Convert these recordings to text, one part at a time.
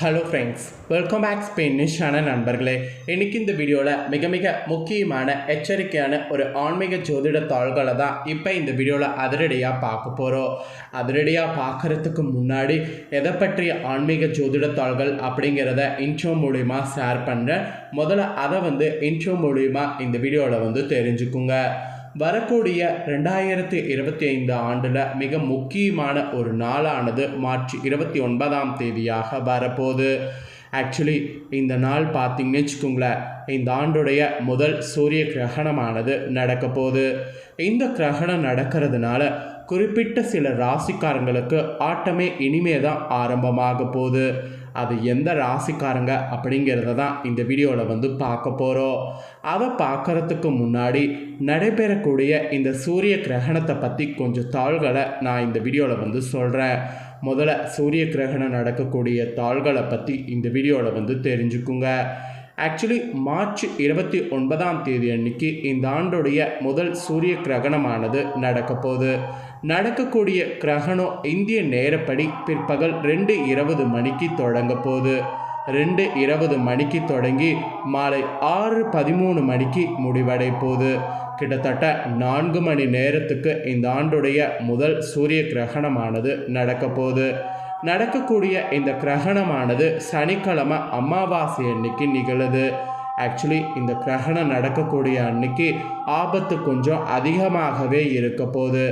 Hello friends welcome back ஸ்பெயினிஷான நண்பர்களே. இன்றைக்கி இந்த வீடியோவில் மிக மிக முக்கியமான எச்சரிக்கையான ஒரு ஆன்மீக ஜோதிட தாள்களை தான் இப்போ இந்த வீடியோவில் அதிரடியாக பார்க்க போகிறோம் அதிரடியாக பார்க்குறதுக்கு முன்னாடி எதை பற்றிய ஆன்மீக ஜோதிட தாள்கள் அப்படிங்கிறத இன்ட்ரோ மூலிமா ஷேர் பண்ணுறேன் முதல்ல அதை வந்து இன்ட்ரோ மூலிமா இந்த வீடியோவில் வந்து தெரிஞ்சுக்குங்க. வரக்கூடிய ரெண்டாயிரத்தி இருபத்தி ஐந்து ஆண்டில் மிக முக்கியமான ஒரு நாளானது மார்ச் இருபத்தி ஒன்பதாம் தேதியாக வரப்போகுது. ஆக்சுவலி இந்த நாள் பார்த்தீங்கன்னு வச்சுக்கோங்களேன் இந்த ஆண்டுடைய முதல் சூரிய கிரகணமானது நடக்க போகுது. இந்த கிரகணம் நடக்கிறதுனால குறிப்பிட்ட சில ராசிக்காரங்களுக்கு ஆட்டமே இனிமே தான் ஆரம்பமாக போகுது. அது எந்த ராசிக்காரங்க அப்படிங்கிறத தான் இந்த வீடியோவில் வந்து பார்க்க போகிறோம் அதை பார்க்குறதுக்கு முன்னாடி நடைபெறக்கூடிய இந்த சூரிய கிரகணத்தை பற்றி கொஞ்சம் தாள்களை நான் இந்த வீடியோவில் வந்து சொல்கிறேன் முதல்ல சூரிய கிரகணம் நடக்கக்கூடிய தாள்களை பற்றி இந்த வீடியோவில் வந்து தெரிஞ்சுக்குங்க. ஆக்சுவலி மார்ச் இருபத்தி ஒன்பதாம் தேதி அன்னைக்கு இந்த ஆண்டுடைய முதல் சூரிய கிரகணமானது நடக்க போகுது. நடக்கக்கூடிய கிரகணம் இந்திய நேரப்படி பிற்பகல் ரெண்டு இருபது மணிக்கு தொடங்க போகுது. ரெண்டு இருபது மணிக்கு தொடங்கி மாலை ஆறு பதிமூணு மணிக்கு முடிவடை போகுது. கிட்டத்தட்ட நான்கு மணி நேரத்துக்கு இந்த ஆண்டுடைய முதல் சூரிய கிரகணமானது நடக்க போகுது. நடக்கக்கூடிய இந்த கிரகணமானது சனிக்கிழமை அமாவாசை அன்னைக்கு நிகழுது. ஆக்சுவலி இந்த கிரகணம் நடக்கக்கூடிய அன்னைக்கு ஆபத்து கொஞ்சம் அதிகமாகவே இருக்க போகுது.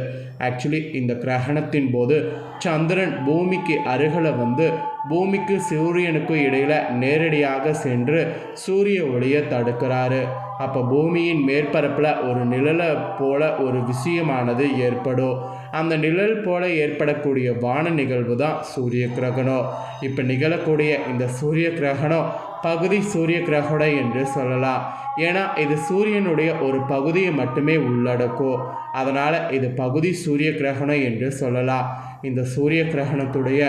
ஆக்சுவலி இந்த கிரகணத்தின் போது சந்திரன் பூமிக்கு அருகில் வந்து பூமிக்கு சூரியனுக்கும் இடையில் நேரடியாக சென்று சூரிய ஒளியை தடுக்கிறாரு. அப்போ பூமியின் மேற்பரப்பில் ஒரு நிழலை போல ஒரு விஷயமானது ஏற்படும். அந்த நிழல் போல ஏற்படக்கூடிய வான நிகழ்வு தான் சூரிய கிரகணம். இப்போ நிகழக்கூடிய இந்த சூரிய கிரகணம் பகுதி சூரிய கிரகணம் என்று சொல்லலாம். ஏன்னா இது சூரியனுடைய ஒரு பகுதியை மட்டுமே உள்ளடக்கும். அதனால் இது பகுதி சூரிய கிரகணம் என்று சொல்லலாம். இந்த சூரிய கிரகணத்துடைய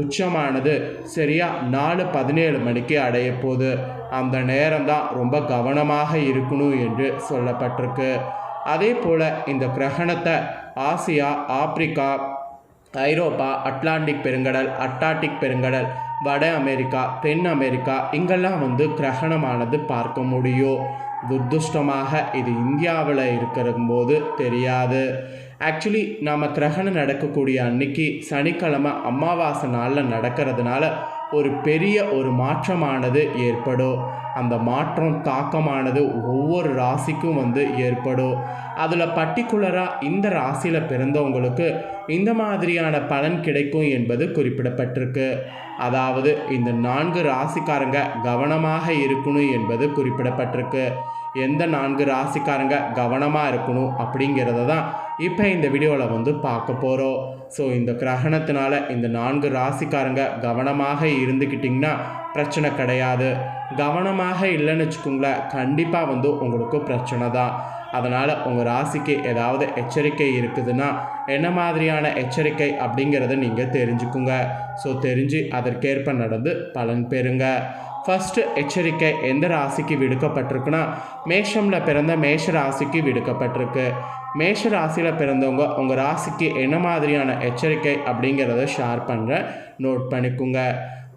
உச்சமானது சரியாக நாலு பதினேழு மணிக்கு அடைய போது அந்த நேரம் தான் ரொம்ப கவனமாக இருக்கணும் என்று சொல்லப்பட்டிருக்கு. அதே போல் இந்த கிரகணத்தை ஆசியா ஆப்பிரிக்கா ஐரோப்பா அட்லாண்டிக் பெருங்கடல் அட்லாண்டிக் பெருங்கடல் வட அமெரிக்கா தென் அமெரிக்கா இங்கெல்லாம் வந்து கிரகணமானது பார்க்க முடியும். துர்துஷ்டமாக இது இந்தியாவில் இருக்கிறபோது தெரியாது. ஆக்சுவலி நாம் கிரகணம் நடக்கக்கூடிய அன்னைக்கு சனிக்கிழமை அமாவாசை நாளில் நடக்கிறதுனால ஒரு பெரிய ஒரு மாற்றமானது ஏற்படும். அந்த மாற்றம் தாக்கமானது ஒவ்வொரு ராசிக்கும் வந்து ஏற்படும். அதில் பர்டிகுலராக இந்த ராசியில் பிறந்தவங்களுக்கு இந்த மாதிரியான பலன் கிடைக்கும் என்பது குறிப்பிடப்பட்டிருக்கு. அதாவது இந்த நான்கு ராசிக்காரங்க கவனமாக இருக்கணும் என்பது குறிப்பிடப்பட்டிருக்கு. எந்த நான்கு ராசிக்காரங்க கவனமாக இருக்கணும் அப்படிங்கிறத தான் இப்போ இந்த வீடியோவில் வந்து பார்க்க போகிறோம் ஸோ இந்த கிரகணத்தினால இந்த நான்கு ராசிக்காரங்க கவனமாக இருந்துக்கிட்டிங்கன்னா பிரச்சனை கிடையாது. கவனமாக இல்லைன்னு வச்சுக்கோங்களேன் கண்டிப்பாக வந்து உங்களுக்கு பிரச்சனை தான். அதனால் உங்கள் ராசிக்கு ஏதாவது எச்சரிக்கை இருக்குதுன்னா என்ன மாதிரியான எச்சரிக்கை அப்படிங்கிறத நீங்கள் தெரிஞ்சுக்குங்க. ஸோ தெரிஞ்சு அதற்கேற்ப நடந்து பலன் பெறுங்க. ஃபஸ்ட்டு எச்சரிக்கை எந்த ராசிக்கு விடுக்கப்பட்டிருக்குன்னா மேஷமில் பிறந்த மேஷ ராசிக்கு விடுக்கப்பட்டிருக்கு. மேஷ ராசியில் பிறந்தவங்க உங்கள் ராசிக்கு என்ன மாதிரியான எச்சரிக்கை அப்படிங்கிறத ஷேர் பண்ணுறேன் நோட் பண்ணிக்கோங்க.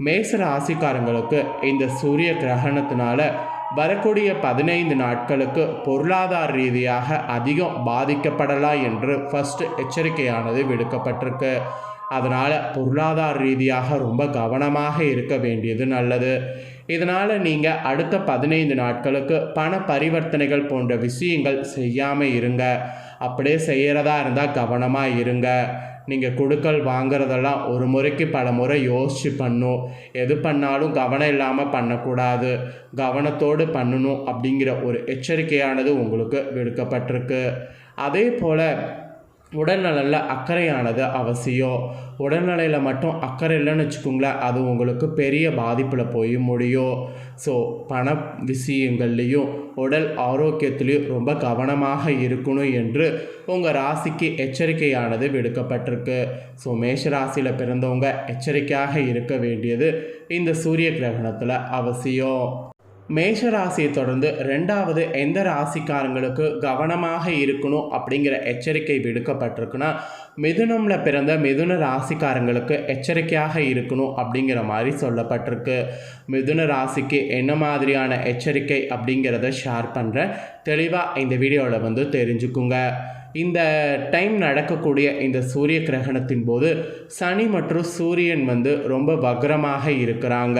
மேஷ ராசிக்காரங்களுக்கு இந்த சூரிய கிரகணத்தினால வரக்கூடிய பதினைந்து நாட்களுக்கு பொருளாதார ரீதியாக அதிகம் பாதிக்கப்படலாம் என்று ஃபஸ்ட்டு எச்சரிக்கையானது விடுக்கப்பட்டிருக்கு. அதனால் பொருளாதார ரீதியாக ரொம்ப கவனமாக இருக்க வேண்டியது நல்லது. இதனால் நீங்கள் அடுத்த பதினைந்து நாட்களுக்கு பண பரிவர்த்தனைகள் போன்ற விஷயங்கள் செய்யாமல் இருங்க. அப்படியே செய்கிறதா இருந்தால் கவனமாக இருங்க. நீங்கள் கொடுக்கல் வாங்குறதெல்லாம் ஒரு முறைக்கு பல முறை யோசித்து பண்ணும் எது பண்ணாலும் கவனம் இல்லாமல் பண்ணக்கூடாது. கவனத்தோடு பண்ணணும் அப்படிங்கிற ஒரு எச்சரிக்கையானது உங்களுக்கு விடுக்கப்பட்டிருக்கு. அதே போல் உடல்நலில் அக்கறையானது அவசியம். உடல்நிலையில் மட்டும் அக்கறை இல்லைன்னு வச்சுக்கோங்களேன் அது உங்களுக்கு பெரிய பாதிப்பில் போய் முடியும். ஸோ பண விஷயங்கள்லேயும் உடல் ஆரோக்கியத்திலையும் ரொம்ப கவனமாக இருக்கணும் என்று உங்கள் ராசிக்கு எச்சரிக்கையானது விடுக்கப்பட்டிருக்கு. ஸோ மேஷ ராசியில் பிறந்தவங்க எச்சரிக்கையாக இருக்க வேண்டியது இந்த சூரிய கிரகணத்தில் அவசியம். மேஷ ராசியை தொடர்ந்து ரெண்டாவது எந்த ராசிக்காரங்களுக்கு கவனமாக இருக்கணும் அப்படிங்கிற எச்சரிக்கை விடுக்கப்பட்டிருக்குன்னா மிதுனம்ல பிறந்த மிதுன ராசிக்காரங்களுக்கு எச்சரிக்கையாக இருக்கணும் அப்படிங்கிற மாதிரி சொல்லப்பட்டிருக்கு. மிதுன ராசிக்கு என்ன மாதிரியான எச்சரிக்கை அப்படிங்கிறத ஷேர் பண்ணுறேன் தெளிவாக இந்த வீடியோவில் வந்து தெரிஞ்சுக்குங்க. இந்த டைம் நடக்கக்கூடிய இந்த சூரிய கிரகணத்தின் போது சனி மற்றும் சூரியன் வந்து ரொம்ப வக்ரமாக இருக்கிறாங்க.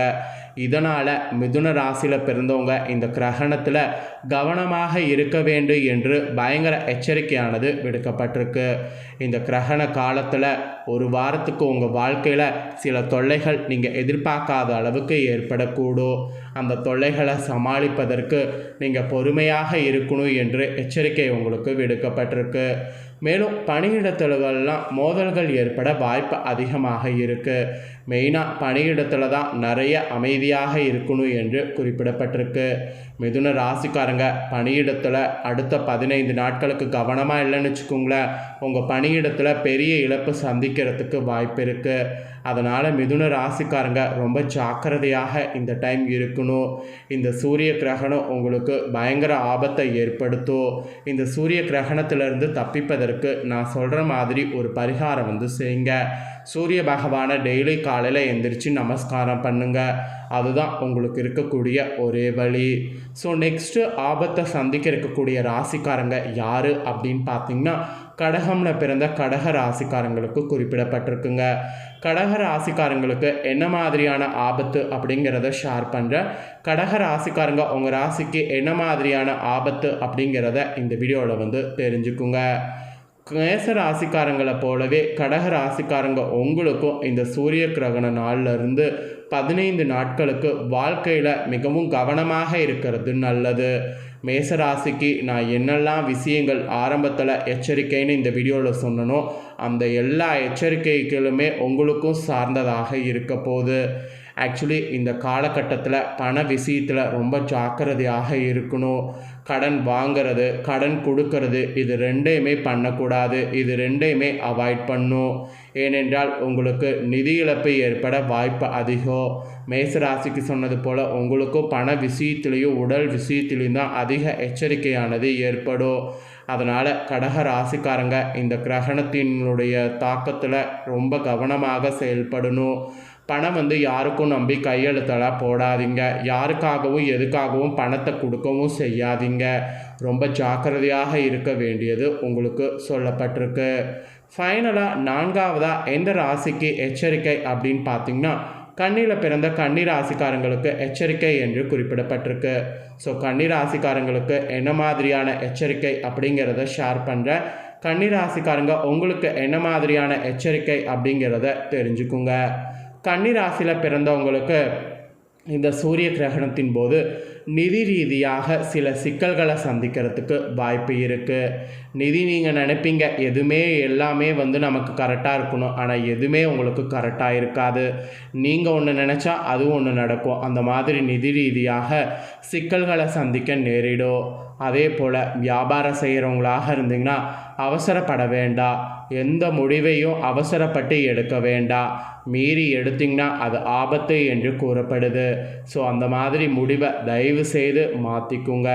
இதனால் மிதுன ராசியில் பிறந்தவங்க இந்த கிரகணத்தில் கவனமாக இருக்க வேண்டும் என்று பயங்கர எச்சரிக்கையானது விடுக்கப்பட்டிருக்கு. இந்த கிரகண காலத்தில் ஒரு வாரத்துக்கு உங்கள் வாழ்க்கையில் சில தொல்லைகள் நீங்கள் எதிர்பார்க்காத அளவுக்கு ஏற்படக்கூடும். அந்த தொல்லைகளை சமாளிப்பதற்கு நீங்கள் பொறுமையாக இருக்கணும் என்று எச்சரிக்கை உங்களுக்கு விடுக்கப்பட்டிருக்கு. மேலும் பணியிடத்திலெல்லாம் மோதல்கள் ஏற்பட வாய்ப்பு அதிகமாக இருக்குது மெயினாக பணியிடத்தில் தான் நிறைய அமைதியாக இருக்கணும் என்று குறிப்பிடப்பட்டிருக்கு. மிதுன ராசிக்காரங்க பணியிடத்தில் அடுத்த பதினைந்து நாட்களுக்கு கவனமாக இல்லைன்னு வச்சுக்கோங்களேன். உங்கள் பணியிடத்தில் பெரிய இழப்பு சந்திக்கிறதுக்கு வாய்ப்பு இருக்குது அதனால் மிதுன ராசிக்காரங்க ரொம்ப ஜாக்கிரதையாக இந்த டைம் இருக்கணும். இந்த சூரிய கிரகணம் உங்களுக்கு பயங்கர ஆபத்தை ஏற்படுத்தும். இந்த சூரிய கிரகணத்திலிருந்து தப்பிப்பதற்கு நான் சொல்கிற மாதிரி ஒரு பரிகாரம் வந்து செய்யுங்க. சூரிய பகவானை டெய்லி காலையில் எந்திரிச்சு நமஸ்காரம் பண்ணுங்கள் அதுதான் உங்களுக்கு இருக்கக்கூடிய ஒரே வழி. ஸோ நெக்ஸ்ட்டு ஆபத்தை சந்திக்க இருக்கக்கூடிய ராசிக்காரங்க யார் அப்படின்னு பார்த்தீங்கன்னா கடகம்ல பிறந்த கடக ராசிக்காரங்களுக்கு குறிப்பிடப்பட்டிருக்குங்க. கடக ராசிக்காரங்களுக்கு என்ன மாதிரியான ஆபத்து அப்படிங்கிறத ஷேர் பண்ணுறேன் கடக ராசிக்காரங்க உங்கள் ராசிக்கு என்ன மாதிரியான ஆபத்து அப்படிங்கிறத இந்த வீடியோவில் வந்து தெரிஞ்சுக்குங்க. மேச ராசிக்காரங்களை போலவே கடக ராசிக்காரங்க உங்களுக்கும் இந்த சூரிய கிரகண நாள்ல இருந்து பதினைந்து நாட்களுக்கு வாழ்க்கையில் மிகவும் கவனமாக இருக்கிறது நல்லது. மேசராசிக்கு நான் என்னெல்லாம் விஷயங்கள் ஆரம்பத்தில் எச்சரிக்கைன்னு இந்த வீடியோவில் சொன்னனோ அந்த எல்லா எச்சரிக்கைகளுமே உங்களுக்கும் சார்ந்ததாக இருக்க போகுது. ஆக்சுவலி இந்த காலகட்டத்தில் பண விஷயத்தில் ரொம்ப ஜாக்கிரதையாக இருக்கணும். கடன் வாங்கிறது கடன் கொடுக்கறது இது ரெண்டையுமே பண்ணக்கூடாது. இது ரெண்டையுமே அவாய்ட் பண்ணும். ஏனென்றால் உங்களுக்கு நிதி இழப்பு ஏற்பட வாய்ப்பு அதிகம். மேசராசிக்கு சொன்னது போல் உங்களுக்கும் பண விஷயத்துலேயும் உடல் விஷயத்துலேயும் தான் அதிக எச்சரிக்கையானது ஏற்படும். அதனால் கடக ராசிக்காரங்க இந்த கிரகணத்தினுடைய தாக்கத்தில் ரொம்ப கவனமாக செயல்படணும். பணம் வந்து யாருக்கும் நம்பி கையெழுத்தெல்லாம் போடாதீங்க. யாருக்காகவும் எதுக்காகவும் பணத்தை கொடுக்கவும் செய்யாதீங்க. ரொம்ப ஜாக்கிரதையாக இருக்க வேண்டியது உங்களுக்கு சொல்லப்பட்டிருக்கு. ஃபைனலாக நான்காவதாக எந்த ராசிக்கு எச்சரிக்கை அப்படின்னு பார்த்தீங்கன்னா கண்ணியில் பிறந்த கன்னி ராசிக்காரங்களுக்கு எச்சரிக்கை என்று குறிப்பிடப்பட்டிருக்கு. ஸோ கன்னி ராசிக்காரங்களுக்கு என்ன மாதிரியான எச்சரிக்கை அப்படிங்கிறத ஷேர் பண்ணுறேன் கன்னி ராசிக்காரங்க உங்களுக்கு என்ன மாதிரியான எச்சரிக்கை அப்படிங்கிறத தெரிஞ்சுக்குங்க. கன்னிராசியில் பிறந்தவங்களுக்கு இந்த சூரிய கிரகணத்தின் போது நிதி ரீதியாக சில சிக்கல்களை சந்திக்கிறதுக்கு வாய்ப்பு இருக்குது நிதி நீங்கள் நினைப்பீங்க எதுவுமே எல்லாமே வந்து நமக்கு கரெக்டாக இருக்கணும். ஆனால் எதுவுமே உங்களுக்கு கரெக்டாக இருக்காது. நீங்கள் ஒன்று நினச்சா அதுவும் ஒன்று நடக்கும். அந்த மாதிரி நிதி ரீதியாக சிக்கல்களை சந்திக்க நேரிடும் அதே போல் வியாபாரம் செய்கிறவங்களாக இருந்தீங்கன்னா அவசரப்பட வேண்டாம் எந்த முடிவையும் அவசரப்பட்டு எடுக்க வேண்டாம் மீறி எடுத்திங்கன்னா அது ஆபத்து என்று கூறப்படுது. ஸோ அந்த மாதிரி முடிவை தயவு செய்து மாற்றிக்குங்க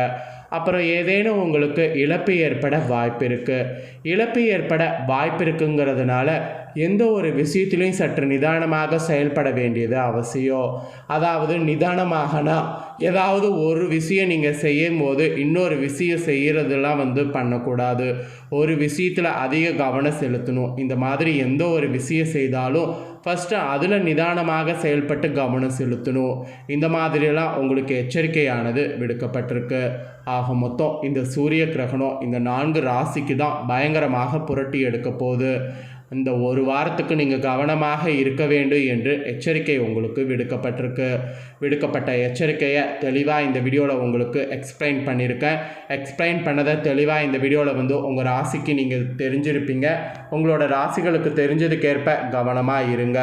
அப்புறம் ஏதேனும் உங்களுக்கு இழப்பு ஏற்பட வாய்ப்பு இருக்குது இழப்பு ஏற்பட வாய்ப்பு இருக்குங்கிறதுனால எந்த ஒரு விஷயத்திலையும் சற்று நிதானமாக செயல்பட வேண்டியது அவசியம். அதாவது நிதானமாகனா? ஏதாவது ஒரு விஷயம் நீங்கள் செய்யும் போது இன்னொரு விஷயம் செய்கிறதெல்லாம் வந்து பண்ணக்கூடாது. ஒரு விஷயத்தில் அதிக கவனம் செலுத்தணும். இந்த மாதிரி எந்த ஒரு விஷயம் செய்தாலும் ஃபஸ்ட்டு அதில் நிதானமாக செயல்பட்டு கவனம் செலுத்தணும். இந்த மாதிரியெல்லாம் உங்களுக்கு எச்சரிக்கையானது விடுக்கப்பட்டிருக்கு. ஆக மொத்தம் இந்த சூரிய கிரகணம் இந்த நான்கு ராசிக்கு தான் பயங்கரமாக புரட்டி எடுக்க போகுது. இந்த ஒரு வாரத்துக்கு நீங்கள் கவனமாக இருக்க வேண்டும் என்று எச்சரிக்கை உங்களுக்கு விடுக்கப்பட்டிருக்கு. விடுக்கப்பட்ட எச்சரிக்கையை தெளிவாக இந்த வீடியோவில் உங்களுக்கு எக்ஸ்பிளைன் பண்ணியிருக்கேன் எக்ஸ்பிளைன் பண்ணதை தெளிவாக இந்த வீடியோவில் வந்து உங்கள் ராசிக்கு நீங்கள் தெரிஞ்சிருப்பீங்க. உங்களோட ராசிகளுக்கு தெரிஞ்சதுக்கேற்ப கவனமாக இருங்க.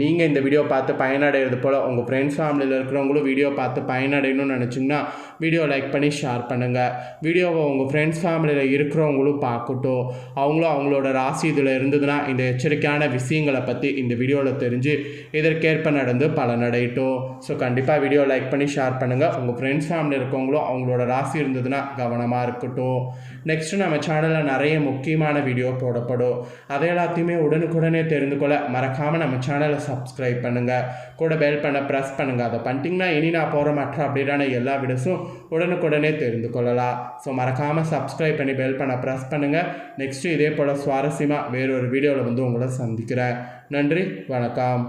நீங்கள் இந்த வீடியோ பார்த்து பயனடைகிறது போல் உங்கள் ஃப்ரெண்ட்ஸ் ஃபேமிலியில் இருக்கிறவங்களும் வீடியோ பார்த்து பயனடையணும்னு நினச்சிங்கன்னா வீடியோ லைக் பண்ணி ஷேர் பண்ணுங்கள் வீடியோவை உங்கள் ஃப்ரெண்ட்ஸ் ஃபேமிலியில் இருக்கிறவங்களும் பார்க்கட்டும். அவங்களும் அவங்களோட ராசி இதில் இருந்ததுன்னா இந்த எச்சரிக்கையான விஷயங்களை பற்றி இந்த வீடியோவில் தெரிஞ்சு இதற்கேற்ப நடந்து பலனடையட்டும். ஸோ கண்டிப்பாக வீடியோ லைக் பண்ணி ஷேர் பண்ணுங்கள் உங்கள் ஃப்ரெண்ட்ஸ் ஃபேமிலி இருக்கவங்களும் அவங்களோட ராசி இருந்ததுன்னா கவனமாக இருக்கட்டும். நெக்ஸ்ட்டு நம்ம சேனலில் நிறைய முக்கியமான வீடியோ போடப்படும். அதை எல்லாத்தையுமே உடனுக்குடனே தெரிந்து கொள்ள மறக்காமல் நம்ம சேனலை சப்ஸ்கிரைப் பண்ணுங்கள் கூட பெல் பண்ண ப்ரெஸ் பண்ணுங்கள் அதை பண்ணிட்டீங்கன்னா இனி நான் போகிற மற்ற அப்படின்னா எல்லா வீடியோஸும் உடனுக்குடனே தெரிந்து கொள்ளலாம். ஸோ மறக்காமல் சப்ஸ்கிரைப் பண்ணி பெல் பண்ண ப்ரெஸ் பண்ணுங்கள் நெக்ஸ்ட்டு இதே போல் சுவாரஸ்யமாக வேறொரு வீடியோவில் வந்து உங்களை சந்திக்கிறேன். நன்றி வணக்கம்.